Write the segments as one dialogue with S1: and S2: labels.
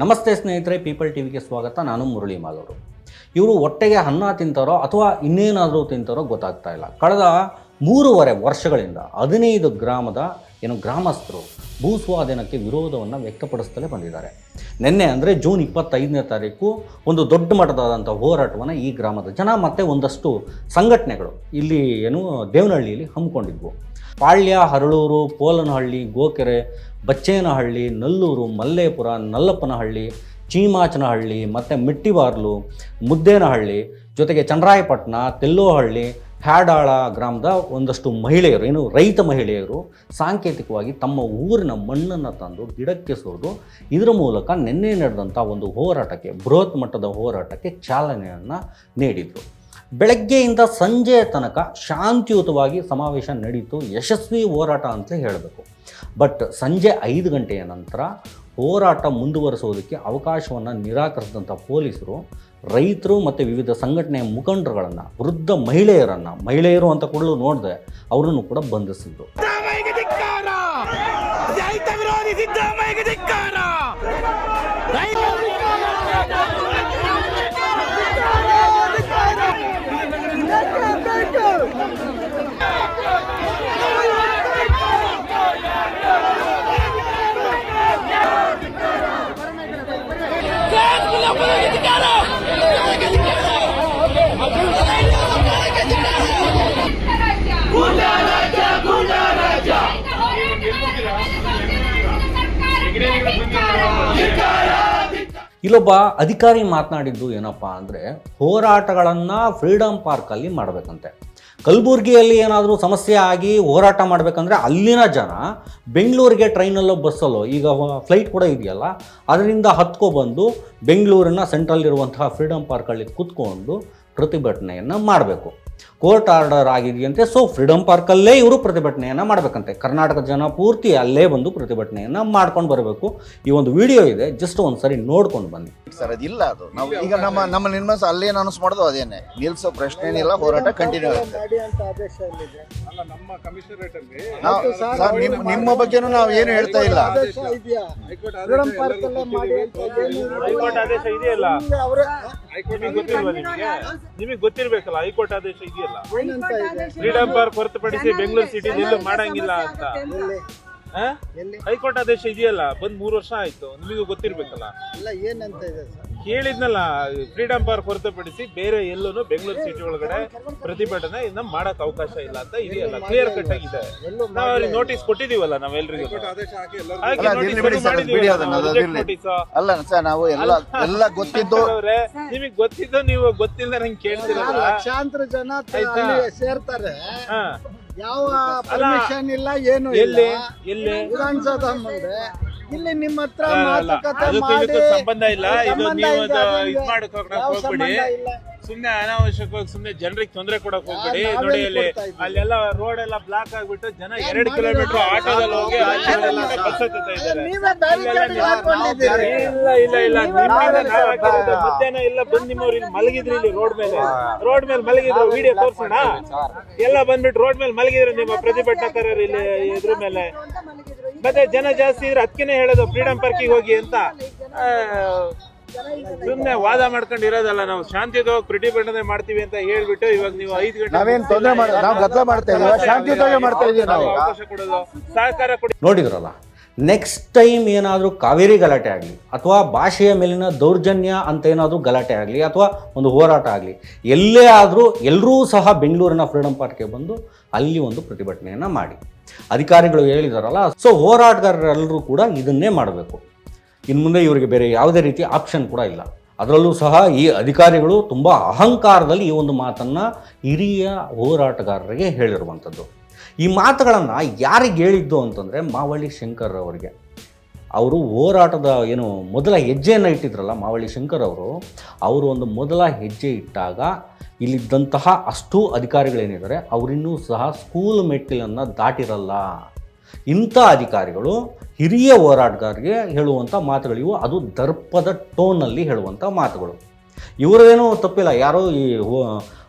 S1: ನಮಸ್ತೆ ಸ್ನೇಹಿತರೆ people T ವಿಗೆ ಸ್ವಾಗತ. ನಾನು ಮುರಳಿ ಮಾಲೂರು. ಇವರು ಹೊಟ್ಟೆಗೆ ಅನ್ನ ತಿಂತಾರೋ ಅಥವಾ ಇನ್ನೇನಾದರೂ ತಿಂತಾರೋ ಗೊತ್ತಾಗ್ತಾ ಇಲ್ಲ. ಕಳೆದ ಮೂರುವರೆ ವರ್ಷಗಳಿಂದ ಹದಿನೈದು ಗ್ರಾಮದ ಏನು ಗ್ರಾಮಸ್ಥರು ಭೂಸ್ವಾಧೀನಕ್ಕೆ ವಿರೋಧವನ್ನು ವ್ಯಕ್ತಪಡಿಸ್ತಲೇ ಬಂದಿದ್ದಾರೆ. ನಿನ್ನೆ ಅಂದರೆ ಜೂನ್ ಇಪ್ಪತ್ತೈದನೇ ತಾರೀಕು ಒಂದು ದೊಡ್ಡ ಮಟ್ಟದಾದಂಥ ಹೋರಾಟವನ್ನು ಈ ಗ್ರಾಮದ ಜನ ಮತ್ತು ಒಂದಷ್ಟು ಸಂಘಟನೆಗಳು ಇಲ್ಲಿ ಏನು ದೇವನಹಳ್ಳಿಯಲ್ಲಿ ಹಮ್ಮಿಕೊಂಡಿದ್ವು. ಪಾಳ್ಯ, ಹರಳೂರು, ಪೋಲನಹಳ್ಳಿ, ಗೋಕೆರೆ, ಬಚ್ಚೇನಹಳ್ಳಿ, ನಲ್ಲೂರು, ಮಲ್ಲೇಪುರ, ನಲ್ಲಪ್ಪನಹಳ್ಳಿ, ಚೀಮಾಚನಹಳ್ಳಿ, ಮತ್ತು ಮಿಟ್ಟಿಬಾರ್ಲು, ಮುದ್ದೇನಹಳ್ಳಿ, ಜೊತೆಗೆ ಚಂದ್ರಾಯಪಟ್ಟಣ, ತೆಲ್ಲೋಹಳ್ಳಿ, ಹ್ಯಾಡಾಳ ಗ್ರಾಮದ ಒಂದಷ್ಟು ಮಹಿಳೆಯರು, ಏನು ರೈತ ಮಹಿಳೆಯರು ಸಾಂಕೇತಿಕವಾಗಿ ತಮ್ಮ ಊರಿನ ಮಣ್ಣನ್ನು ತಂದು ಗಿಡಕ್ಕೆ ಸೋದು, ಇದರ ಮೂಲಕ ನಿನ್ನೆ ನಡೆದಂಥ ಒಂದು ಹೋರಾಟಕ್ಕೆ, ಬೃಹತ್ ಮಟ್ಟದ ಹೋರಾಟಕ್ಕೆ ಚಾಲನೆಯನ್ನು ನೀಡಿದರು. ಬೆಳಗ್ಗೆಯಿಂದ ಸಂಜೆಯ ತನಕ ಶಾಂತಿಯುತವಾಗಿ ಸಮಾವೇಶ ನಡೀತು, ಯಶಸ್ವಿ ಹೋರಾಟ ಅಂತ ಹೇಳಬೇಕು. ಬಟ್ ಸಂಜೆ ಐದು ಗಂಟೆಯ ನಂತರ ಹೋರಾಟ ಮುಂದುವರಿಸೋದಕ್ಕೆ ಅವಕಾಶವನ್ನು ನಿರಾಕರಿಸಿದಂಥ ಪೊಲೀಸರು, ರೈತರು ಮತ್ತು ವಿವಿಧ ಸಂಘಟನೆಯ ಮುಖಂಡರುಗಳನ್ನು, ವೃದ್ಧ ಮಹಿಳೆಯರನ್ನು, ಮಹಿಳೆಯರು ಅಂತ ಕೂಡಲೂ ನೋಡಿದೆ ಅವರನ್ನು ಕೂಡ ಬಂಧಿಸಿದ್ರು
S2: ಸಿದ್ದರಾಮಯ್ಯಗೆ ಧಿಕ್ಕಾರ ರೈತ ವಿರೋಧಿ ಸಿದ್ದರಾಮಯ್ಯಗೆ ಧಿಕ್ಕಾರ
S1: ಇಲ್ಲೊಬ್ಬ ಅಧಿಕಾರಿ ಮಾತನಾಡಿದ್ದು ಏನಪ್ಪಾ ಅಂದರೆ ಹೋರಾಟಗಳನ್ನು ಫ್ರೀಡಮ್ ಪಾರ್ಕಲ್ಲಿ ಮಾಡಬೇಕಂತೆ. ಕಲಬುರಗಿಯಲ್ಲಿ ಏನಾದರೂ ಸಮಸ್ಯೆ ಆಗಿ ಹೋರಾಟ ಮಾಡಬೇಕಂದ್ರೆ ಅಲ್ಲಿನ ಜನ ಬೆಂಗಳೂರಿಗೆ ಟ್ರೈನಲ್ಲೋ ಬಸ್ಸಲ್ಲೋ ಈಗ ಫ್ಲೈಟ್ ಕೂಡ ಇದೆಯಲ್ಲ, ಅದರಿಂದ ಹತ್ಕೊಬಂದು ಬೆಂಗಳೂರಿನ ಸೆಂಟ್ರಲ್ಲಿರುವಂತಹ ಫ್ರೀಡಮ್ ಪಾರ್ಕಲ್ಲಿ ಕೂತ್ಕೊಂಡು ಪ್ರತಿಭಟನೆಯನ್ನು ಮಾಡಬೇಕು. ಕೋರ್ಟ್ ಆರ್ಡರ್ ಆಗಿದೆಯಂತೆ ಸೊ ಫ್ರೀಡಮ್ ಪಾರ್ಕಲ್ಲೇ ಇವರು ಪ್ರತಿಭಟನೆಯನ್ನು ಮಾಡಬೇಕಂತೆ ಕರ್ನಾಟಕ ಜನ ಪೂರ್ತಿ ಅಲ್ಲೇ ಬಂದು ಪ್ರತಿಭಟನೆಯನ್ನು ಮಾಡ್ಕೊಂಡು ಬರಬೇಕು ಈ ಒಂದು ವಿಡಿಯೋ ಇದೆ ಜಸ್ಟ್ ಒಂದು ಸರಿ ನೋಡ್ಕೊಂಡು ಬನ್ನಿ
S3: ಸರ್ ಅದಿಲ್ಲ ಅದು ನಾವು ಈಗ ನಮ್ಮ ನಮ್ಮ ನಿರ್ಮಸ ಅಲ್ಲೇನು ಅನೌನ್ಸ್ ಮಾಡೋದು ಅದೇನೆ ನಿಲ್ಸೋ ಪ್ರಶ್ನೆ ಏನಿಲ್ಲ ಹೋರಾಟ ಕಂಟಿನ್ಯೂ ಆಗುತ್ತೆ ನಾವು ಸರ್ ನಿಮ್ಮ ನಿಮ್ಮ ಬಗ್ಗೆನೂ ನಾವು ಏನು ಹೇಳ್ತಾ ಇಲ್ಲ
S4: ಹೈಕೋರ್ಟ್ ಆದೇಶ ಇದೆಯಲ್ಲ ನಿಮಗೆ ನಿಮಗೆ? ಗೊತ್ತಿರ್ಬೇಕಲ್ಲ ಹೈಕೋರ್ಟ್ ಆದೇಶ ಇದೆಯಲ್ಲ? ಫ್ರೀಡಮ್ ಪಾರ್ಕ್ ಹೊರತುಪಡಿಸಿ ಬೆಂಗಳೂರು ಸಿಟಿ ಎಲ್ಲೂ ಮಾಡಂಗಿಲ್ಲ ಅಂತ? ಹೈಕೋರ್ಟ್ ಆದೇಶ ಇದೆಯಲ್ಲ ಬಂದ್ ಮೂರು ವರ್ಷ ಆಯ್ತು ನಿಮಗೂ ಗೊತ್ತಿರ್ಬೇಕಲ್ಲ? ಹೇಳಿದ್ನಲ್ಲ ಫ್ರೀಡಮ್ ಪಾರ್ಕ್ ಹೊರತುಪಡಿಸಿ ಬೇರೆ ಎಲ್ಲೂ ಬೆಂಗಳೂರು ಸಿಟಿ ಒಳಗಡೆ ಪ್ರತಿಭಟನೆ ಇದನ್ನ ಮಾಡಕ್ ಅವಕಾಶ ಇಲ್ಲ ಅಂತ ಇದೆಯಲ್ಲ ಕ್ಲಿಯರ್ ಕಟ್ ಆಗಿದೆ ನಾವು ಅವ್ರಿಗೆ ನೋಟಿಸ್ ಕೊಟ್ಟಿದೀವಲ್ಲ ನಾವೆಲ್ರಿಗೂ?
S3: ಅಲ್ಲ, ಸರ್,
S4: ನಾವು.
S3: ಅಲ್ಲ ಎಲ್ಲ ಎಲ್ಲ ಗೊತ್ತಿದ್ದು
S4: ಅವ್ರೆ ನಿಮಗೆ ಗೊತ್ತಿದ್ದು ನೀವು ಗೊತ್ತಿಲ್ಲ ನಂಗೆ ಕೇಳ್ತಿರಲ್ಲ
S5: ಲಕ್ಷಾಂತರ ಜನ ಸೇರ್ತಾರೆ.
S4: ಹಾ.
S5: ಯಾವ ಪರ್ಮಿಷನ್ ಇಲ್ಲ ಏನು
S4: ಎಲ್ಲಿ?
S5: ಇಲ್ಲ
S4: ಎಲ್ಲಿ?
S5: ವಿಧಾನಸೌಧ ಮುಂದೆ. ಇಲ್ಲಿ ನಿಮ್ಮ ಹತ್ರ
S4: ಅಲ್ಲ,
S5: ಮಾತುಕತೆ
S4: ಅದಕ್ಕೂ
S5: ಮಾಡಿ
S4: ಸಂಬಂಧ ಇಲ್ಲ. ಇದು
S5: ಸಂಬಂಧ
S4: ನೀವು
S5: ಇದೆ, ಅದು
S4: ಇದು
S5: ಮಾಡಕ್ಕೆ
S4: ಮಾಡಕ್ ಹೋಗ್ಬಿಡಿ.
S5: ಯಾವ ಸಂಬಂಧ ಇಲ್ಲ.
S4: ಸುಮ್ನೆ ಅನಾವಶ್ಯಕವಾಗಿ ಸುಮ್ನೆ ಜನರಿಗೆ ತೊಂದರೆ ಕೊಡಕ್ ಹೋಗ್ಬೇಡಿ.
S5: ನಾವೇನ್
S4: ನೋಡಿ ಅಲ್ಲಿ
S5: ಕೊಡ್ತಾ ಇದ್ದೀವಿ?
S4: ಅಲ್ಲೆಲ್ಲ ರೋಡ್ ಎಲ್ಲ ಬ್ಲಾಕ್ ಆಗ್ಬಿಟ್ಟು ಜನ ಎರಡ್ ಕಿಲೋಮೀಟರ್ ಆಟೋದಲ್ಲಿ ಹೋಗಿ ಆಚೆಲ್ಲ ಬಸ್ ಹತ್ತುತ್ತಾ ಇದ್ದಾರೆ.
S5: ನೀವೇ ಬ್ಯಾರಿಕೇಡ್ ಹಾಕೊಂಡಿದ್ದೀರಿ.
S4: ಇಲ್ಲ ಇಲ್ಲ ಇಲ್ಲ.
S5: ನೀವೇ
S4: ನಿಮ್ಮಿಂದ
S5: ಮಾಡಿ
S4: ನಾವ್ ಹಾಕಿರೋದು ಮಧ್ಯಾಹ್ನ ಎಲ್ಲ ಬಂದ್ ನಿಮ್ಮವ್ರು ಇಲ್ಲಿ ಮಲಗಿದ್ರಿ ಇಲ್ಲಿ ರೋಡ್ ಮೇಲೆ. ರೋಡ್ ಮೇಲೆ ಮಲಗಿದ್ರು ವಿಡಿಯೋ ತೋರ್ಸೋಣ? ಎಲ್ಲ ಬಂದ್ಬಿಟ್ಟು ರೋಡ್ ಮೇಲೆ ಮಲಗಿದ್ರು ನಿಮ್ಮ ಪ್ರತಿಭಟನಾಕಾರರು ಇಲ್ಲಿ ಇದ್ರ ಮೇಲೆ. ಮತ್ತೆ ಜನ ಜಾಸ್ತಿ ಇದ್ರೆ ಅದಕ್ಕೆ ಹೇಳೋದು ಫ್ರೀಡಮ್ ಪಾರ್ಕಿಗೆ ಹೋಗಿ ಅಂತ. ಸುಮ್ಮನೆ ಸುಮ್ನೆ ವಾದ ಮಾಡ್ಕೊಂಡು ಇರೋದಲ್ಲ ನಾವು. ಶಾಂತಿಯುತವಾಗಿ ಪ್ರತಿಭಟನೆ ಮಾಡ್ತೀವಿ ಅಂತ ಹೇಳ್ಬಿಟ್ಟು ಇವಾಗ ನೀವು ಐದು ಗಂಟೆ
S3: ನಾವೇನ್ ತೊಂದ್ರೆ ನಾವು ಗದ್ದಲ ಮಾಡ್ತಾ ಇದೀವಿ. ಶಾಂತಿಯುತವಾಗಿ ಮಾಡ್ತಾ ಇದೀವಿ ನಾವು
S4: ಅವಕಾಶ ಕೊಡೋದು ಸಹಕಾರ ಕೊಡಿ
S1: ನೋಡಿದ್ರಲ್ಲ ನೆಕ್ಸ್ಟ್ ಟೈಮ್ ಏನಾದರೂ ಕಾವೇರಿ ಗಲಾಟೆ ಆಗಲಿ ಅಥವಾ ಭಾಷೆಯ ಮೇಲಿನ ದೌರ್ಜನ್ಯ ಅಂತ ಏನಾದರೂ ಗಲಾಟೆ ಆಗಲಿ ಅಥವಾ ಒಂದು ಹೋರಾಟ ಆಗಲಿ ಎಲ್ಲೇ ಆದರೂ ಎಲ್ಲರೂ ಸಹ ಬೆಂಗಳೂರಿನ ಫ್ರೀಡಮ್ ಪಾರ್ಕ್ಗೆ ಬಂದು ಅಲ್ಲಿ ಒಂದು ಪ್ರತಿಭಟನೆಯನ್ನು ಮಾಡಿ. ಅಧಿಕಾರಿಗಳು ಹೇಳಿದಾರಲ್ಲ ಸೊ ಹೋರಾಟಗಾರರೆಲ್ಲರೂ ಕೂಡ ಇದನ್ನೇ ಮಾಡಬೇಕು. ಇನ್ನು ಮುಂದೆ ಇವರಿಗೆ ಬೇರೆ ಯಾವುದೇ ರೀತಿ ಆಪ್ಷನ್ ಕೂಡ ಇಲ್ಲ. ಅದರಲ್ಲೂ ಸಹ ಈ ಅಧಿಕಾರಿಗಳು ತುಂಬ ಅಹಂಕಾರದಲ್ಲಿ ಈ ಒಂದು ಮಾತನ್ನು ಹಿರಿಯ ಹೋರಾಟಗಾರರಿಗೆ ಹೇಳಿರುವಂಥದ್ದು ಈ ಮಾತುಗಳನ್ನು ಯಾರಿಗೆ ಹೇಳಿದ್ದು ಅಂತಂದರೆ ಮಾವಳ್ಳಿ ಶಂಕರ್ ಅವರಿಗೆ. ಅವರು ಹೋರಾಟದ ಏನು ಮೊದಲ ಹೆಜ್ಜೆಯನ್ನು ಇಟ್ಟಿದ್ರಲ್ಲ ಮಾವಳಿ ಶಂಕರ್ ಅವರು ಅವರು ಒಂದು ಮೊದಲ ಹೆಜ್ಜೆ ಇಟ್ಟಾಗ ಇಲ್ಲಿದ್ದಂತಹ ಅಷ್ಟು ಅಧಿಕಾರಿಗಳೇನಿದ್ದಾರೆ, ಅವರಿನ್ನೂ ಸಹ ಸ್ಕೂಲ್ ಮೆಟ್ಟಿಲನ್ನು ದಾಟಿರಲ್ಲ. ಇಂಥ ಅಧಿಕಾರಿಗಳು ಹಿರಿಯ ಹೋರಾಟಗಾರರಿಗೆ ಹೇಳುವಂಥ ಮಾತುಗಳಿವು. ಅದು ದರ್ಪದ ಟೋನಲ್ಲಿ ಹೇಳುವಂಥ ಮಾತುಗಳು. ಇವರದೇನು ತಪ್ಪಿಲ್ಲ. ಯಾರೋ ಈ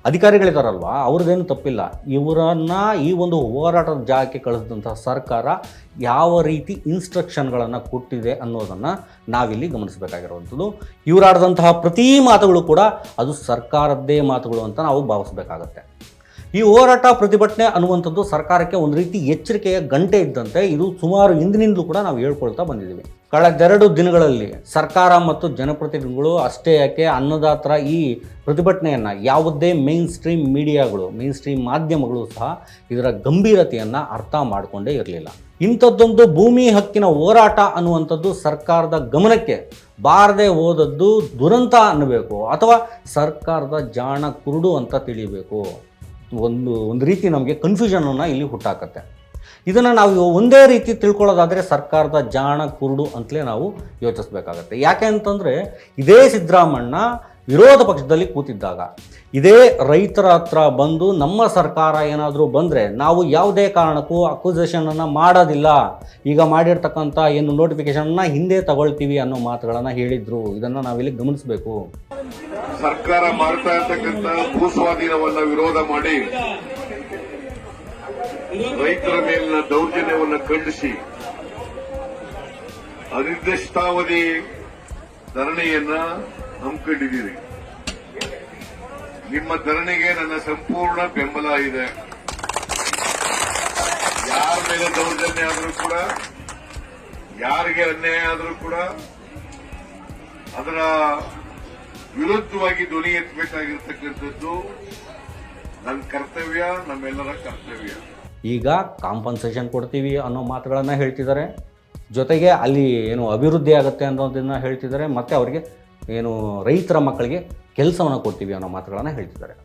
S1: ಅಧಿಕಾರಿಗಳಿದಾರಲ್ವಾ? ಅವ್ರದ್ದೇನು ತಪ್ಪಿಲ್ಲ. ಇವರನ್ನ ಈ ಒಂದು ಹೋರಾಟದ ಜಾಗಕ್ಕೆ ಕಳಿಸಿದಂಥ ಸರ್ಕಾರ ಯಾವ ರೀತಿ ಇನ್ಸ್ಟ್ರಕ್ಷನ್ಗಳನ್ನು ಕೊಟ್ಟಿದೆ ಅನ್ನೋದನ್ನು ನಾವಿಲ್ಲಿ ಗಮನಿಸಬೇಕಾಗಿರುವಂಥದ್ದು. ಇವರಾಡಿದಂತಹ ಪ್ರತಿ ಮಾತುಗಳು ಕೂಡ ಅದು ಸರ್ಕಾರದ್ದೇ ಮಾತುಗಳು ಅಂತ ನಾವು ಭಾವಿಸಬೇಕಾಗತ್ತೆ. ಈ ಹೋರಾಟ ಪ್ರತಿಭಟನೆ ಅನ್ನುವಂಥದ್ದು ಸರ್ಕಾರಕ್ಕೆ ಒಂದು ರೀತಿ ಎಚ್ಚರಿಕೆಯ ಗಂಟೆ ಇದ್ದಂತೆ ಇದು ಸುಮಾರು ಹಿಂದಿನಿಂದಲೂ ಕೂಡ ನಾವು ಹೇಳ್ಕೊಳ್ತಾ ಬಂದಿದ್ದೀವಿ. ಕಳೆದೆರಡು ದಿನಗಳಲ್ಲಿ ಸರ್ಕಾರ ಮತ್ತು ಜನಪ್ರತಿನಿಧಿಗಳು ಅಷ್ಟೇ ಯಾಕೆ ಅನ್ನದಾತರ ಈ ಪ್ರತಿಭಟನೆಯನ್ನು ಯಾವುದೇ ಮೇನ್ ಸ್ಟ್ರೀಮ್ ಮೀಡಿಯಾಗಳು ಮೇನ್ ಸ್ಟ್ರೀಮ್ ಮಾಧ್ಯಮಗಳು ಸಹ ಇದರ ಗಂಭೀರತೆಯನ್ನು ಅರ್ಥ ಮಾಡಿಕೊಂಡೇ ಇರಲಿಲ್ಲ. ಇಂಥದ್ದೊಂದು ಭೂಮಿ ಹಕ್ಕಿನ ಹೋರಾಟ ಅನ್ನುವಂಥದ್ದು ಸರ್ಕಾರದ ಗಮನಕ್ಕೆ ಬಾರದೆ ಹೋದದ್ದು ದುರಂತ ಅನ್ನಬೇಕು ಅಥವಾ ಸರ್ಕಾರದ ಜಾಣ ಕುರುಡು ಅಂತ ತಿಳಿಬೇಕು. ಒಂದು ಒಂದು ರೀತಿ ನಮಗೆ ಕನ್ಫ್ಯೂಷನನ್ನು ಇಲ್ಲಿ ಹುಟ್ಟಾಕತ್ತೆ. ಇದನ್ನು ನಾವು ಒಂದೇ ರೀತಿ ತಿಳ್ಕೊಳ್ಳೋದಾದರೆ ಸರ್ಕಾರದ ಜಾಣ ಕುರುಡು ಅಂತಲೇ ನಾವು ಯೋಚಿಸ್ಬೇಕಾಗತ್ತೆ. ಯಾಕೆ ಅಂತಂದರೆ ಇದೇ ಸಿದ್ದರಾಮಣ್ಣ ವಿರೋಧ ಪಕ್ಷದಲ್ಲಿ ಕೂತಿದ್ದಾಗ, ಇದೇ ರೈತರ ಹತ್ರ ಬಂದು ನಮ್ಮ ಸರ್ಕಾರ ಏನಾದರೂ ಬಂದರೆ ನಾವು ಯಾವುದೇ ಕಾರಣಕ್ಕೂ ಅಕ್ವಿಸೇಷನನ್ನು ಮಾಡೋದಿಲ್ಲ. ಈಗ ಮಾಡಿರ್ತಕ್ಕಂಥ ಏನು ನೋಟಿಫಿಕೇಶನ್ನ ಹಿಂದೆ ತಗೊಳ್ತೀವಿ ಅನ್ನೋ ಮಾತುಗಳನ್ನು ಹೇಳಿದ್ರು. ಇದನ್ನು ನಾವಿಲ್ಲಿ ಗಮನಿಸಬೇಕು.
S6: ಸರ್ಕಾರ ಮಾಡ್ತಾ ಇರ್ತಕ್ಕಂಥ ಭೂಸ್ವಾಧೀನವನ್ನು ವಿರೋಧ ಮಾಡಿ ರೈತರ ಮೇಲಿನ ದೌರ್ಜನ್ಯವನ್ನು ಖಂಡಿಸಿ ಅನಿರ್ದಿಷ್ಟಾವಧಿ ಧರಣಿಯನ್ನ ಹಮ್ಮಿಕೊಂಡಿದ್ದೀರಿ. ನಿಮ್ಮ ಧರಣಿಗೆ ನನ್ನ ಸಂಪೂರ್ಣ ಬೆಂಬಲ ಇದೆ. ಯಾರ ಮೇಲೆ ದೌರ್ಜನ್ಯ ಆದರೂ ಕೂಡ, ಯಾರಿಗೆ ಅನ್ಯಾಯ ಆದರೂ ಕೂಡ, ಅದರ ವಿರುದ್ಧವಾಗಿ ಧ್ವನಿ ಎತ್ತಬೇಕಾಗಿರ್ತಕ್ಕಂಥದ್ದು ನನ್ನ ಕರ್ತವ್ಯ, ನಮ್ಮೆಲ್ಲರ ಕರ್ತವ್ಯ.
S1: ಈಗ ಕಾಂಪನ್ಸೇಷನ್ ಕೊಡ್ತೀವಿ ಅನ್ನೋ ಮಾತುಗಳನ್ನು ಹೇಳ್ತಿದ್ದಾರೆ. ಜೊತೆಗೆ ಅಲ್ಲಿ ಏನು ಅಭಿವೃದ್ಧಿ ಆಗುತ್ತೆ ಅನ್ನೋದನ್ನು ಹೇಳ್ತಿದ್ದಾರೆ, ಮತ್ತು ಅವರಿಗೆ ಏನು ರೈತರ ಮಕ್ಕಳಿಗೆ ಕೆಲಸವನ್ನು ಕೊಡ್ತೀವಿ ಅನ್ನೋ ಮಾತುಗಳನ್ನು ಹೇಳ್ತಿದ್ದಾರೆ.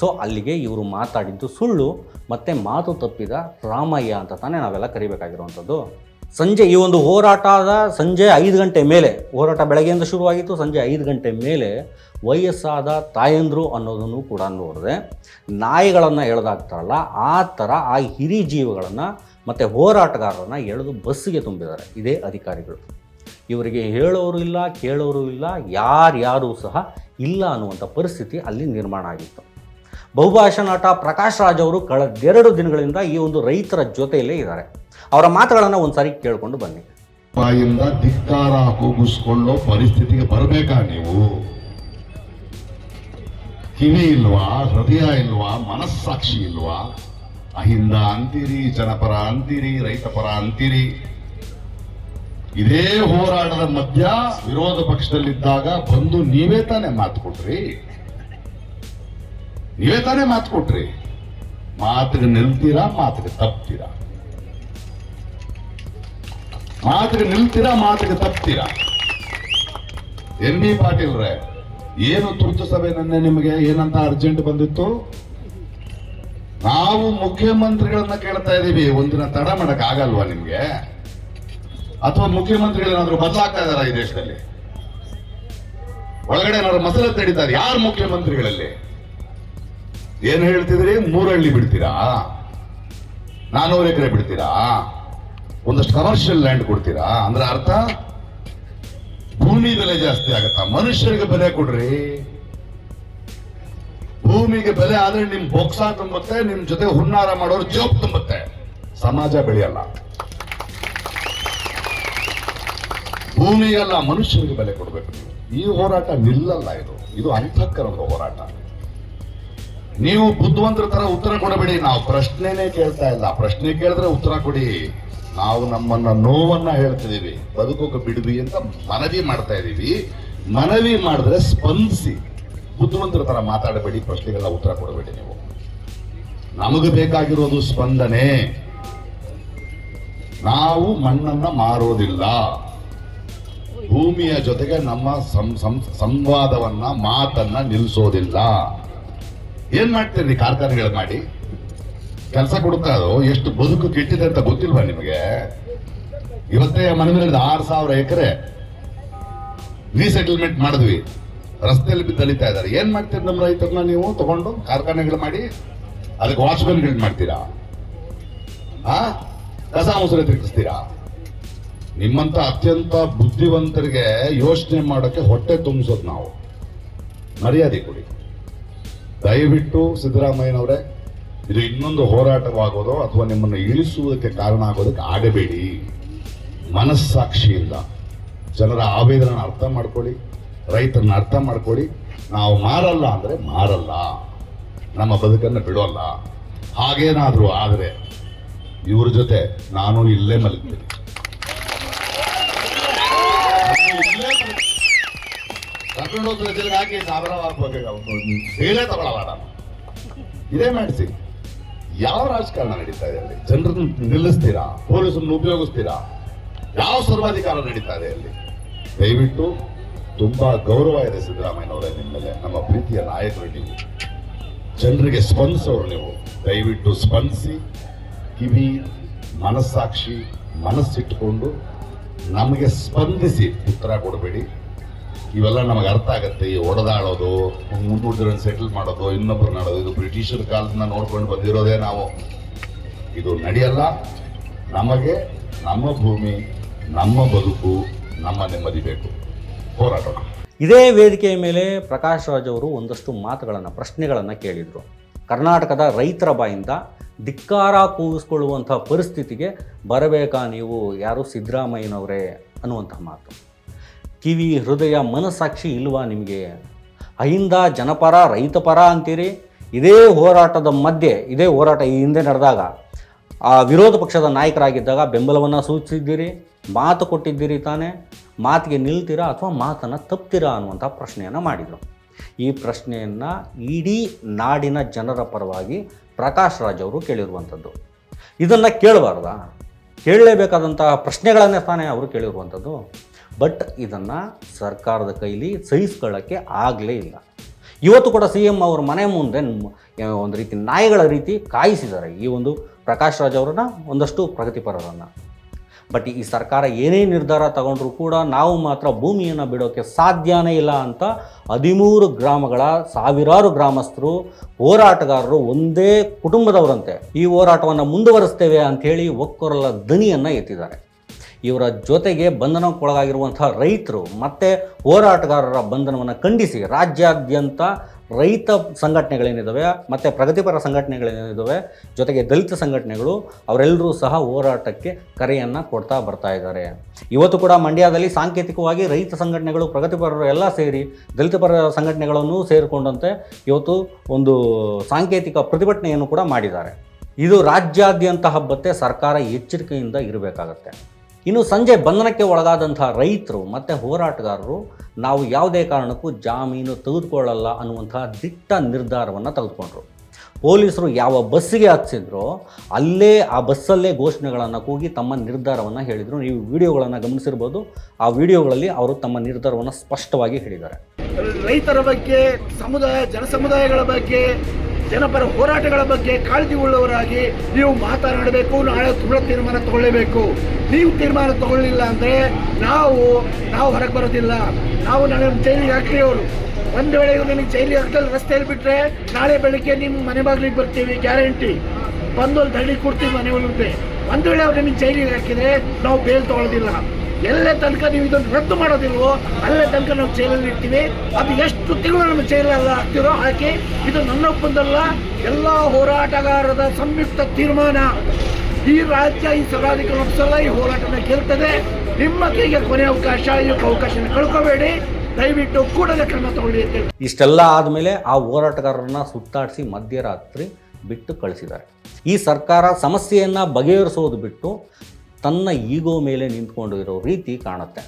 S1: ಸೊ ಅಲ್ಲಿಗೆ ಇವರು ಮಾತಾಡಿದ್ದು ಸುಳ್ಳು, ಮತ್ತು ಮಾತು ತಪ್ಪಿದ ರಾಮಯ್ಯ ಅಂತ ತಾನೇ ನಾವೆಲ್ಲ ಕರಿಬೇಕಾಗಿರುವಂಥದ್ದು. ಸಂಜೆ ಈ ಒಂದು ಹೋರಾಟದ ಸಂಜೆ ಐದು ಗಂಟೆ ಮೇಲೆ, ಹೋರಾಟ ಬೆಳಗ್ಗೆಯಿಂದ ಶುರುವಾಗಿತ್ತು, ಸಂಜೆ ಐದು ಗಂಟೆ ಮೇಲೆ ವಯಸ್ಸಾದ ತಾಯಂದ್ರು ಅನ್ನೋದನ್ನು ಕೂಡ ನೋಡಿದೆ. ನಾಯಿಗಳನ್ನು ಎಳೆದಾಗ್ತಾರಲ್ಲ ಆ ಥರ ಆ ಹಿರಿ ಜೀವಿಗಳನ್ನು ಮತ್ತು ಹೋರಾಟಗಾರರನ್ನು ಎಳೆದು ಬಸ್ಸಿಗೆ ತುಂಬಿದ್ದಾರೆ. ಇದೇ ಅಧಿಕಾರಿಗಳು. ಇವರಿಗೆ ಹೇಳೋರು ಇಲ್ಲ, ಕೇಳೋರು ಇಲ್ಲ, ಯಾರ್ಯಾರೂ ಸಹ ಇಲ್ಲ ಅನ್ನುವಂಥ ಪರಿಸ್ಥಿತಿ ಅಲ್ಲಿ ನಿರ್ಮಾಣ ಆಗಿತ್ತು. ಬಹುಭಾಷಾ ನಟ ಪ್ರಕಾಶ್ ರಾಜ್ ಅವರು ಕಳೆದೆರಡು ದಿನಗಳಿಂದ ಈ ಒಂದು ರೈತರ ಜೊತೆಯಲ್ಲೇ ಇದ್ದಾರೆ. ಅವರ ಮಾತುಗಳನ್ನು ಒಂದ್ಸಾರಿ ಕೇಳಿಕೊಂಡು ಬನ್ನಿ.
S7: ಬಾಯಿಂದ ಧಿಕ್ಕಾರ ಕೂಗಿಸ್ಕೊಳ್ಳೋ ಪರಿಸ್ಥಿತಿಗೆ ಬರಬೇಕಾ ನೀವು? ಕಿವಿ ಇಲ್ವಾ, ಹೃದಯ ಇಲ್ವಾ, ಮನಸ್ಸಾಕ್ಷಿ ಇಲ್ವಾ? ಅಹಿಂದ ಅಂತೀರಿ, ಜನಪರ ಅಂತೀರಿ, ರೈತಪರ ಅಂತೀರಿ. ಇದೇ ಹೋರಾಟದ ಮಧ್ಯ ವಿರೋಧ ಪಕ್ಷದಲ್ಲಿದ್ದಾಗ ಬಂದು ನೀವೇ ತಾನೇ ಮಾತು ಕೊಟ್ರಿ. ನೀವೇ ತಾನೇ ಮಾತು ಕೊಟ್ರಿ. ಮಾತಿಗೆ ನಿಲ್ತೀರಾ, ಮಾತಿಗೆ ತಪ್ತೀರಾ? ಮಾತಿಗೆ ನಿಲ್ತೀರಾ, ಮಾತಿಗೆ ತಪ್ತೀರಾ? ಎನ್ ಬಿ ಪಾಟೀಲ್ರೆ ಏನು ತುರ್ತು ಸಭೆ ನಿನ್ನೆ ನಿಮಗೆ ಏನಂತ ಅರ್ಜೆಂಟ್ ಬಂದಿತ್ತು? ನಾವು ಮುಖ್ಯಮಂತ್ರಿಗಳನ್ನ ಕೇಳ್ತಾ ಇದೀವಿ, ಒಂದಿನ ತಡ ಮಾಡಕ್ ಆಗಲ್ವಾ ನಿಮ್ಗೆ? ಅಥವಾ ಮುಖ್ಯಮಂತ್ರಿಗಳೇನಾದ್ರೂ ಬದಲಾಗ್ತಾ ಇದಾರ ಈ ದೇಶದಲ್ಲಿ? ಒಳಗಡೆ ಏನಾದ್ರು ಮಸಲ ತಡೀತಾರೆ, ಯಾರು ಮುಖ್ಯಮಂತ್ರಿಗಳಲ್ಲಿ? ಏನು ಹೇಳ್ತಿದ್ರಿ? ಮೂರಳ್ಳಿ ಬಿಡ್ತೀರಾ? ನಾನೂರು ಎಕರೆ ಬಿಡ್ತೀರಾ? ಒಂದಷ್ಟು ಕಮರ್ಷಿಯಲ್ ಲ್ಯಾಂಡ್ ಕೊಡ್ತೀರಾ? ಅಂದ್ರೆ ಅರ್ಥ? ಭೂಮಿ ಬೆಲೆ ಜಾಸ್ತಿ ಆಗತ್ತಾ? ಮನುಷ್ಯರಿಗೆ ಬೆಲೆ ಕೊಡ್ರಿ. ಭೂಮಿಗೆ ಬೆಲೆ ಆದ್ರೆ ನಿಮ್ ಬೊಕ್ಸ ತುಂಬುತ್ತೆ, ನಿಮ್ ಜೊತೆ ಹುನ್ನಾರ ಮಾಡೋರು ಜೋಬ್ ತುಂಬುತ್ತೆ. ಸಮಾಜ ಬೆಳೆಯಲ್ಲ. ಭೂಮಿಗೆಲ್ಲ ಮನುಷ್ಯರಿಗೆ ಬೆಲೆ ಕೊಡ್ಬೇಕು ಈ ಹೋರಾಟ ನಿಲ್ಲಲ್ಲ ಇದು. ಇದು ಅಂತಃಕರಣದ ಹೋರಾಟ. ನೀವು ಬುದ್ಧಿವಂತರ ತರ ಉತ್ತರ ಕೊಡಬೇಡಿ. ನಾವು ಪ್ರಶ್ನೆನೇ ಕೇಳ್ತಾ ಇಲ್ಲ. ಪ್ರಶ್ನೆ ಕೇಳಿದ್ರೆ ಉತ್ತರ ಕೊಡಿ. ನಾವು ನಮ್ಮನ್ನ ನೋವನ್ನ ಹೇಳ್ತಿದ್ದೀವಿ ಬದುಕೋಕೆ ಬಿಡುವಿ ಅಂತ ಮನವಿ ಮಾಡ್ತಾ ಇದೀವಿ. ಮನವಿ ಮಾಡಿದ್ರೆ ಸ್ಪಂದಿಸಿ. ಬುದ್ಧಿವಂತರ ತರ ಮಾತಾಡಬೇಡಿ, ಪ್ರಶ್ನೆಗೆಲ್ಲ ಉತ್ತರ ಕೊಡಬೇಡಿ ನೀವು. ನಮಗೆ ಬೇಕಾಗಿರೋದು ಸ್ಪಂದನೆ. ನಾವು ಮಣ್ಣನ್ನ ಮಾರೋದಿಲ್ಲ. ಭೂಮಿಯ ಜೊತೆಗೆ ನಮ್ಮ ಸಂವಾದವನ್ನ, ಮಾತನ್ನ ನಿಲ್ಲಿಸೋದಿಲ್ಲ ಏನ್ ಮಾಡ್ತೀರಿ ಕಾರ್ಖಾನೆಗಳು ಮಾಡಿ? ಕೆಲಸ ಕೊಡುತ್ತಾ ಅದು ಎಷ್ಟು ಬದುಕು ಕೆಟ್ಟಿದೆ ಅಂತ ಗೊತ್ತಿಲ್ವಾ ನಿಮಗೆ? ಇವತ್ತೇ ಮನೆ ಮೇಲೆ ಆರು ಸಾವಿರ ಎಕರೆ ರೀಸೆಟಲ್ಮೆಂಟ್ ಮಾಡಿದ್ವಿ. ರಸ್ತೆಯಲ್ಲಿ ಬಿದ್ದು ಅಲಿತಾ ಇದ್ದಾರೆ. ಏನ್ ಮಾಡ್ತೀರಿ ನಮ್ಮ ರೈತರನ್ನ ನೀವು? ತಗೊಂಡು ಕಾರ್ಖಾನೆಗಳು ಮಾಡಿ, ಅದಕ್ಕೆ ವಾಚ್ಮೆನ್ಗಳು ಮಾಡ್ತೀರಾ? ಆ? ಕಸ ಮುಸುರೆ ತಿರುಗಿಸ್ತೀರಾ? ನಿಮ್ಮಂತ ಅತ್ಯಂತ ಬುದ್ಧಿವಂತರಿಗೆ ಯೋಚನೆ ಮಾಡೋಕೆ ಹೊಟ್ಟೆ ತುಂಬಿಸೋದು ನಾವು. ಮರ್ಯಾದೆ ಕೊಡಿ. ದಯವಿಟ್ಟು ಸಿದ್ದರಾಮಯ್ಯನವರೇ ಇದು ಇನ್ನೊಂದು ಹೋರಾಟವಾಗೋದೋ ಅಥವಾ ನಿಮ್ಮನ್ನು ಇಳಿಸುವುದಕ್ಕೆ ಕಾರಣ ಆಗೋದಕ್ಕೆ ಆಗಬೇಡಿ. ಇಲ್ಲ. ಜನರ ಆವೇದನ ಅರ್ಥ ಮಾಡ್ಕೊಳ್ಳಿ, ರೈತರನ್ನ ಅರ್ಥ ಮಾಡ್ಕೊಳ್ಳಿ. ನಾವು ಮಾರಲ್ಲ ಅಂದ್ರೆ ಮಾರಲ್ಲ. ನಮ್ಮ ಬದುಕನ್ನು ಬಿಡೋಲ್ಲ. ಹಾಗೇನಾದರೂ ಆದರೆ ಇವ್ರ ಜೊತೆ ನಾನು ಇಲ್ಲೇ ಮಲಗ್ತೀನಿ. ಜೈಲಿಗೆ ಹಾಕಿ ಸಾವಿರ ಬೇರೆ ತಗೊಳ್ಳಲ್ಲ ನಾನು. ಇದೇ ಮಾಡಿಸಿ ಯಾವ ರಾಜಕಾರಣ ನಡೀತಾ ಇದೆ ಅಲ್ಲಿ? ಜನರನ್ನು ನಿಲ್ಲಿಸ್ತೀರಾ? ಪೊಲೀಸರನ್ನು ಉಪಯೋಗಿಸ್ತೀರಾ? ಯಾವ ಸರ್ವಾಧಿಕಾರ ನಡೀತಾ ಇದೆ ಅಲ್ಲಿ? ದಯವಿಟ್ಟು ತುಂಬಾ ಗೌರವ ಇದೆ ಸಿದ್ದರಾಮಯ್ಯನವರೇ ನಿಮ್ಮ ಮೇಲೆ, ನಮ್ಮ ಪ್ರೀತಿಯ ನಾಯಕರು ನೀವು. ಜನರಿಗೆ ಸ್ಪಂದಿಸೋರು ನೀವು. ದಯವಿಟ್ಟು ಸ್ಪಂದಿಸಿ, ಕಿವಿ, ಮನಸ್ಸಾಕ್ಷಿ ಮನಸ್ಸಿಟ್ಟುಕೊಂಡು ನಮಗೆ ಸ್ಪಂದಿಸಿ ಉತ್ತರ ಕೊಡಬೇಡಿ. ಇವೆಲ್ಲ ನಮಗೆ ಅರ್ಥ ಆಗುತ್ತೆ. ಈ ಒಡೆದಾಡೋದು ಮುಂದೂಡಿದ್ರೆ ಸೆಟಲ್ ಮಾಡೋದು, ಇನ್ನೊಬ್ರು ನಾಡೋದು, ಇದು ಬ್ರಿಟಿಷರ ಕಾಲದಿಂದ ನೋಡ್ಕೊಂಡು ಬಂದಿರೋದೇ ನಾವು. ಇದು ನಡೆಯಲ್ಲ. ನಮಗೆ ನಮ್ಮ ಭೂಮಿ, ನಮ್ಮ ಬದುಕು, ನಮ್ಮ ನೆಮ್ಮದಿ ಬೇಕು. ಹೋರಾಟ
S1: ಇದೇ ವೇದಿಕೆಯ ಮೇಲೆ ಪ್ರಕಾಶ್ ರಾಜ್ ಅವರು ಒಂದಷ್ಟು ಮಾತುಗಳನ್ನು, ಪ್ರಶ್ನೆಗಳನ್ನು ಕೇಳಿದರು. ಕರ್ನಾಟಕದ ರೈತರ ಬಾಯಿಂದ ಧಿಕ್ಕಾರ ಕೂಗಿಸ್ಕೊಳ್ಳುವಂಥ ಪರಿಸ್ಥಿತಿಗೆ ಬರಬೇಕಾ ನೀವು ಯಾರು ಸಿದ್ದರಾಮಯ್ಯನವರೇ ಅನ್ನುವಂಥ ಮಾತು. ಕಿವಿ ಹೃದಯ ಮನಸ್ಸಾಕ್ಷಿ ಇಲ್ವಾ ನಿಮಗೆ? ಅಹಿಂದ ಜನಪರ, ರೈತಪರ ಅಂತೀರಿ? ಇದೇ ಹೋರಾಟದ ಮಧ್ಯೆ, ಇದೇ ಹೋರಾಟ ಈ ಹಿಂದೆ ನಡೆದಾಗ, ಆ ವಿರೋಧ ಪಕ್ಷದ ನಾಯಕರಾಗಿದ್ದಾಗ ಬೆಂಬಲವನ್ನು ಸೂಚಿಸಿದ್ದೀರಿ? ಮಾತು ಕೊಟ್ಟಿದ್ದೀರಿ ತಾನೇ? ಮಾತಿಗೆ ನಿಲ್ತೀರಾ ಅಥವಾ ಮಾತನ್ನು ತಪ್ತೀರಾ ಅನ್ನುವಂಥ ಪ್ರಶ್ನೆಯನ್ನು ಮಾಡಿದರು. ಈ ಪ್ರಶ್ನೆಯನ್ನು ಇಡೀ ನಾಡಿನ ಜನರ ಪರವಾಗಿ ಪ್ರಕಾಶ್ ರಾಜ್ ಅವರು ಕೇಳಿರುವಂಥದ್ದು ಇದನ್ನು ಕೇಳಬಾರ್ದಾ? ಕೇಳಲೇಬೇಕಾದಂತಹ ಪ್ರಶ್ನೆಗಳನ್ನೇ ತಾನೇ ಅವರು ಕೇಳಿರುವಂಥದ್ದು ಬಟ್ ಇದನ್ನು ಸರ್ಕಾರದ ಕೈಲಿ ಸಹಿಸ್ಕೊಳ್ಳೋಕ್ಕೆ ಆಗಲೇ ಇಲ್ಲ. ಇವತ್ತು ಕೂಡ ಸಿ ಎಂ ಅವ್ರ ಮನೆ ಮುಂದೆ ಒಂದು ರೀತಿ ನಾಯಿಗಳ ರೀತಿ ಕಾಯಿಸಿದ್ದಾರೆ. ಈ ಒಂದು ಪ್ರಕಾಶ್ ರಾಜ್ ಅವರನ್ನ ಒಂದಷ್ಟು ಪ್ರಗತಿಪರರನ್ನು. ಬಟ್ ಈ ಸರ್ಕಾರ ಏನೇ ನಿರ್ಧಾರ ತಗೊಂಡ್ರೂ ಕೂಡ ನಾವು ಮಾತ್ರ ಭೂಮಿಯನ್ನು ಬಿಡೋಕ್ಕೆ ಸಾಧ್ಯನೇ ಇಲ್ಲ ಅಂತ ಹದಿಮೂರು ಗ್ರಾಮಗಳ ಸಾವಿರಾರು ಗ್ರಾಮಸ್ಥರು, ಹೋರಾಟಗಾರರು ಒಂದೇ ಕುಟುಂಬದವರಂತೆ ಈ ಹೋರಾಟವನ್ನು ಮುಂದುವರಿಸ್ತೇವೆ ಅಂಥೇಳಿ ಒಕ್ಕೊರಲ ದನಿಯನ್ನು ಎತ್ತಿದ್ದಾರೆ. ಇವರ ಜೊತೆಗೆ ಬಂಧನಕ್ಕೊಳಗಾಗಿರುವಂಥ ರೈತರು ಮತ್ತು ಹೋರಾಟಗಾರರ ಬಂಧನವನ್ನು ಖಂಡಿಸಿ ರಾಜ್ಯಾದ್ಯಂತ ರೈತ ಸಂಘಟನೆಗಳೇನಿದ್ದಾವೆ ಮತ್ತು ಪ್ರಗತಿಪರ ಸಂಘಟನೆಗಳೇನಿದ್ದಾವೆ ಜೊತೆಗೆ ದಲಿತ ಸಂಘಟನೆಗಳು ಅವರೆಲ್ಲರೂ ಸಹ ಹೋರಾಟಕ್ಕೆ ಕರೆಯನ್ನು ಕೊಡ್ತಾ ಬರ್ತಾ ಇದ್ದಾರೆ. ಇವತ್ತು ಕೂಡ ಮಂಡ್ಯದಲ್ಲಿ ಸಾಂಕೇತಿಕವಾಗಿ ರೈತ ಸಂಘಟನೆಗಳು, ಪ್ರಗತಿಪರರು ಎಲ್ಲ ಸೇರಿ ದಲಿತಪರ ಸಂಘಟನೆಗಳನ್ನು ಸೇರಿಕೊಂಡಂತೆ ಇವತ್ತು ಒಂದು ಸಾಂಕೇತಿಕ ಪ್ರತಿಭಟನೆಯನ್ನು ಕೂಡ ಮಾಡಿದ್ದಾರೆ. ಇದು ರಾಜ್ಯಾದ್ಯಂತ ಹಬ್ಬತ್ತೆ ಸರ್ಕಾರ ಎಚ್ಚರಿಕೆಯಿಂದ ಇರಬೇಕಾಗತ್ತೆ. ಇನ್ನು ಸಂಜೆ ಬಂಧನಕ್ಕೆ ಒಳಗಾದಂಥ ರೈತರು ಮತ್ತು ಹೋರಾಟಗಾರರು ನಾವು ಯಾವುದೇ ಕಾರಣಕ್ಕೂ ಜಾಮೀನು ತೆಗೆದುಕೊಳ್ಳಲ್ಲ ಅನ್ನುವಂಥ ದಿಟ್ಟ ನಿರ್ಧಾರವನ್ನು ತೆಗೆದುಕೊಂಡ್ರು ಪೊಲೀಸರು ಯಾವ ಬಸ್ಸಿಗೆ ಹತ್ತಿಸಿದ್ರೋ ಅಲ್ಲೇ ಆ ಬಸ್ಸಲ್ಲೇ ಘೋಷಣೆಗಳನ್ನು ಕೂಗಿ ತಮ್ಮ ನಿರ್ಧಾರವನ್ನು ಹೇಳಿದರು. ನೀವು ವಿಡಿಯೋಗಳನ್ನು ಗಮನಿಸಿರ್ಬೋದು. ಆ ವಿಡಿಯೋಗಳಲ್ಲಿ ಅವರು ತಮ್ಮ ನಿರ್ಧಾರವನ್ನು ಸ್ಪಷ್ಟವಾಗಿ ಹೇಳಿದ್ದಾರೆ.
S5: ರೈತರ ಬಗ್ಗೆ, ಸಮುದಾಯ ಜನಸಮುದಾಯಗಳ ಬಗ್ಗೆ ಜನಪರ ಹೋರಾಟಗಳ ಬಗ್ಗೆ ಕಾಳಜಿ ಉಳ್ಳವರಾಗಿ ನೀವು ಮಾತನಾಡಬೇಕು, ನಾಳೆ ದೃಢ ತೀರ್ಮಾನ ತಗೊಳ್ಳೇಬೇಕು. ನೀವು ತೀರ್ಮಾನ ತಗೊಳ್ಳಿಲ್ಲ ಅಂದರೆ ನಾವು ನಾವು ಹೊರಗೆ ಬರೋದಿಲ್ಲ. ನಾವು ನಾಳೆ ಜೈಲಿಗೆ ಹಾಕ್ರಿ ಅವರು. ಒಂದು ವೇಳೆ ಇವ್ರು ನನಗೆ ಜೈಲಿಗೆ ಹಾಕ್ದಲ್ಲಿ ರಸ್ತೆಯಲ್ಲಿ ಬಿಟ್ಟರೆ ನಾಳೆ ಬೆಳಿಗ್ಗೆ ನಿಮ್ಮ ಮನೆ ಬಾಗಿಲಿಗೆ ಬರ್ತೀವಿ, ಗ್ಯಾರಂಟಿ. ಬಂದು ಅಲ್ಲಿ ಕೂರ್ತೀವಿ ಕೊಡ್ತೀವಿ ಮನೆ ಒಂದು ವೇಳೆ ಅವ್ರು ನಿಮಗೆ ಜೈಲಿಗೆ ಹಾಕಿದರೆ ನಾವು ಬೇಲ್ ತಗೊಳ್ಳೋದಿಲ್ಲ ಎಲ್ಲೇ ತನಕ ನೀವು ಇದನ್ನು ರದ್ದು ಮಾಡೋದಿಲ್ವೋ, ಅಲ್ಲೇ ತನಕ ನಾವು ಜೈಲಲ್ಲಿ ಇರ್ತೀವಿ. ಅದು ಎಷ್ಟು ತಿಂಗಳು ನಮ್ಮ ಜೈಲಲ್ಲ ಹಾಕ್ತಿರೋ ಹಾಕಿ ಇದು ನನ್ನ ಒಪ್ಪಂದಲ್ಲ ಎಲ್ಲ ಹೋರಾಟಗಾರರ ಸಂಯುಕ್ತ ತೀರ್ಮಾನ. ಈ ರಾಜ್ಯ, ಈ ಸಭಾಧಿಕಾರ ಸಲ ಈ ಹೋರಾಟನ ಗೆಲ್ತದೆ. ನಿಮ್ಮ ಕೈಗೆ ಕೊನೆ ಅವಕಾಶ, ಈ ಅವಕಾಶನ ಕಳ್ಕೋಬೇಡಿ. ದಯವಿಟ್ಟು ಕೂಡಲೇ ಕ್ರಮ ತಗೊಳ್ಳಿ ಅಂತೇಳಿ
S1: ಇಷ್ಟೆಲ್ಲ ಆದಮೇಲೆ ಆ ಹೋರಾಟಗಾರರನ್ನ ಸುತ್ತಾಡಿಸಿ ಮಧ್ಯರಾತ್ರಿ ಬಿಟ್ಟು ಕಳಿಸಿದ್ದಾರೆ. ಈ ಸರ್ಕಾರ ಸಮಸ್ಯೆಯನ್ನು ಬಗೆಹರಿಸೋದು ಬಿಟ್ಟು ತನ್ನ ಈಗೋ ಮೇಲೆ ನಿಂತ್ಕೊಂಡು ಇರೋ ರೀತಿ ಕಾಣುತ್ತೆ.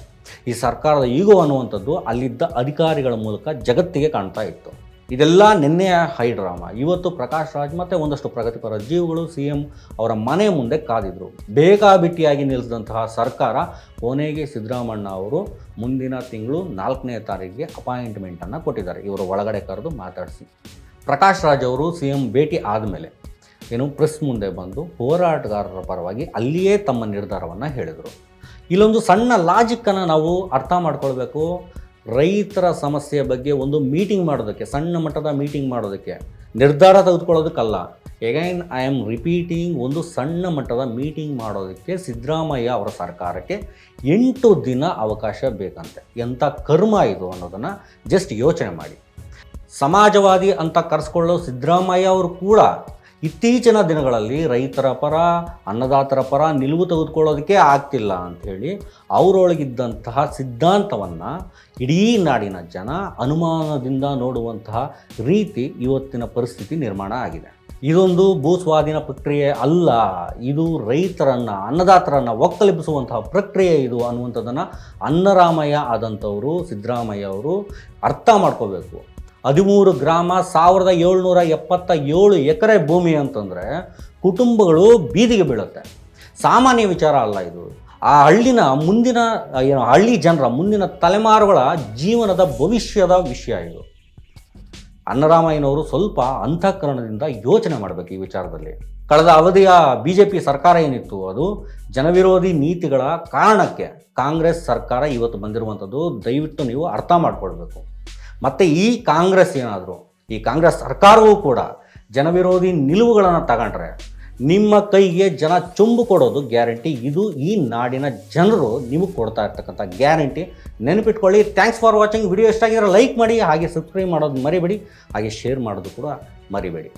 S1: ಈ ಸರ್ಕಾರದ ಈಗೋ ಅನ್ನುವಂಥದ್ದು ಅಲ್ಲಿದ್ದ ಅಧಿಕಾರಿಗಳ ಮೂಲಕ ಜಗತ್ತಿಗೆ ಕಾಣ್ತಾ ಇತ್ತು. ಇದೆಲ್ಲ ನಿನ್ನೆಯ ಹೈ ಡ್ರಾಮಾ. ಇವತ್ತು ಪ್ರಕಾಶ್ ರಾಜ್ ಮತ್ತು ಒಂದಷ್ಟು ಪ್ರಗತಿಪರ ಜೀವಗಳು ಸಿ ಎಂ ಅವರ ಮನೆ ಮುಂದೆ ಕಾದಿದ್ರು. ಬೇಕಾಬಿಟ್ಟಿಯಾಗಿ ನಿಲ್ಲಿಸಿದಂತಹ ಸರ್ಕಾರ ಕೊನೆಗೆ ಸಿದ್ದರಾಮಣ್ಣ ಅವರು ಮುಂದಿನ ತಿಂಗಳು ನಾಲ್ಕನೇ ತಾರೀಕಿಗೆ ಅಪಾಯಿಂಟ್ಮೆಂಟನ್ನು ಕೊಟ್ಟಿದ್ದಾರೆ. ಇವರು ಒಳಗಡೆ ಕರೆದು ಮಾತಾಡಿಸಿ. ಪ್ರಕಾಶ್ ರಾಜ್ ಅವರು ಸಿ ಎಂ ಭೇಟಿ ಆದಮೇಲೆ ಏನು ಪ್ರೆಸ್ ಮುಂದೆ ಬಂದು ಹೋರಾಟಗಾರರ ಪರವಾಗಿ ಅಲ್ಲಿಯೇ ತಮ್ಮ ನಿರ್ಧಾರವನ್ನು ಹೇಳಿದರು. ಇಲ್ಲೊಂದು ಸಣ್ಣ ಲಾಜಿಕ್ಕನ್ನು ನಾವು ಅರ್ಥ ಮಾಡ್ಕೊಳ್ಬೇಕು. ರೈತರ ಸಮಸ್ಯೆಯ ಬಗ್ಗೆ ಒಂದು ಮೀಟಿಂಗ್ ಮಾಡೋದಕ್ಕೆ, ಸಣ್ಣ ಮಟ್ಟದ ಮೀಟಿಂಗ್ ಮಾಡೋದಕ್ಕೆ ನಿರ್ಧಾರ ತೆಗೆದುಕೊಳ್ಳೋದಕ್ಕಲ್ಲ. ಎಗೈನ್ ಐ ಆಮ್ ರಿಪೀಟಿಂಗ್ ಒಂದು ಸಣ್ಣ ಮಟ್ಟದ ಮೀಟಿಂಗ್ ಮಾಡೋದಕ್ಕೆ ಸಿದ್ದರಾಮಯ್ಯ ಅವರ ಸರ್ಕಾರಕ್ಕೆ ಎಂಟು ದಿನ ಅವಕಾಶ ಬೇಕಂತೆ. ಎಂಥ ಕರ್ಮ ಇದು ಅನ್ನೋದನ್ನು ಜಸ್ಟ್ ಯೋಚನೆ ಮಾಡಿ. ಸಮಾಜವಾದಿ ಅಂತ ಕರೆಸ್ಕೊಳ್ಳೋ ಸಿದ್ದರಾಮಯ್ಯ ಅವರು ಕೂಡ ಇತ್ತೀಚಿನ ದಿನಗಳಲ್ಲಿ ರೈತರ ಪರ, ಅನ್ನದಾತರ ಪರ ನಿಲುವು ತೆಗೆದುಕೊಳ್ಳೋದಕ್ಕೆ ಆಗ್ತಿಲ್ಲ ಅಂಥೇಳಿ ಅವರೊಳಗಿದ್ದಂತಹ ಸಿದ್ಧಾಂತವನ್ನು ಇಡೀ ನಾಡಿನ ಜನ ಅನುಮಾನದಿಂದ ನೋಡುವಂತಹ ರೀತಿ ಇವತ್ತಿನ ಪರಿಸ್ಥಿತಿ ನಿರ್ಮಾಣ ಆಗಿದೆ. ಇದೊಂದು ಭೂಸ್ವಾಧೀನ ಪ್ರಕ್ರಿಯೆ ಅಲ್ಲ, ಇದು ರೈತರನ್ನು, ಅನ್ನದಾತರನ್ನು ಒಕ್ಕಲಿಪಿಸುವಂತಹ ಪ್ರಕ್ರಿಯೆ ಇದು ಅನ್ನುವಂಥದ್ದನ್ನು ಅನ್ನರಾಮಯ್ಯ ಆದಂಥವರು, ಸಿದ್ದರಾಮಯ್ಯ ಅವರು ಅರ್ಥ ಮಾಡ್ಕೋಬೇಕು. ಹದಿಮೂರು ಗ್ರಾಮ ಸಾವಿರದ ಏಳ್ನೂರ ಎಪ್ಪತ್ತ ಏಳು ಎಕರೆ ಭೂಮಿ ಅಂತಂದರೆ ಕುಟುಂಬಗಳು ಬೀದಿಗೆ ಬೀಳುತ್ತೆ. ಸಾಮಾನ್ಯ ವಿಚಾರ ಅಲ್ಲ ಇದು. ಆ ಹಳ್ಳಿನ ಮುಂದಿನ, ಏನು, ಹಳ್ಳಿ ಜನರ ಮುಂದಿನ ತಲೆಮಾರುಗಳ ಜೀವನದ ಭವಿಷ್ಯದ ವಿಷಯ ಇದು. ಅನ್ನರಾಮಯ್ಯನವರು ಸ್ವಲ್ಪ ಅಂತಃಕರಣದಿಂದ ಯೋಚನೆ ಮಾಡಬೇಕು ಈ ವಿಚಾರದಲ್ಲಿ. ಕಳೆದ ಅವಧಿಯ ಬಿ ಜೆ ಪಿ ಸರ್ಕಾರ ಏನಿತ್ತು, ಅದು ಜನವಿರೋಧಿ ನೀತಿಗಳ ಕಾರಣಕ್ಕೆ ಕಾಂಗ್ರೆಸ್ ಸರ್ಕಾರ ಇವತ್ತು ಬಂದಿರುವಂಥದ್ದು ದಯವಿಟ್ಟು ನೀವು ಅರ್ಥ ಮಾಡ್ಕೊಳ್ಬೇಕು. ಮತ್ತು ಈ ಕಾಂಗ್ರೆಸ್ ಏನಾದರೂ, ಈ ಕಾಂಗ್ರೆಸ್ ಸರ್ಕಾರವೂ ಕೂಡ ಜನವಿರೋಧಿ ನಿಲುವುಗಳನ್ನು ತಗೊಂಡ್ರೆ ನಿಮ್ಮ ಕೈಗೆ ಜನ ಚುಂಬು ಕೊಡೋದು ಗ್ಯಾರಂಟಿ. ಇದು ಈ ನಾಡಿನ ಜನರು ನಿಮಗೆ ಕೊಡ್ತಾ ಇರ್ತಕ್ಕಂಥ ಗ್ಯಾರಂಟಿ. ನೆನಪಿಟ್ಕೊಳ್ಳಿ ಥ್ಯಾಂಕ್ಸ್ ಫಾರ್ ವಾಚಿಂಗ್ ವಿಡಿಯೋ ಇಷ್ಟ ಆಗಿದ್ರೆ ಲೈಕ್ ಮಾಡಿ, ಹಾಗೆ ಸಬ್ಸ್ಕ್ರೈಬ್ ಮಾಡೋದು ಮರಿಬೇಡಿ, ಹಾಗೆ ಶೇರ್ ಮಾಡೋದು ಕೂಡ ಮರಿಬೇಡಿ.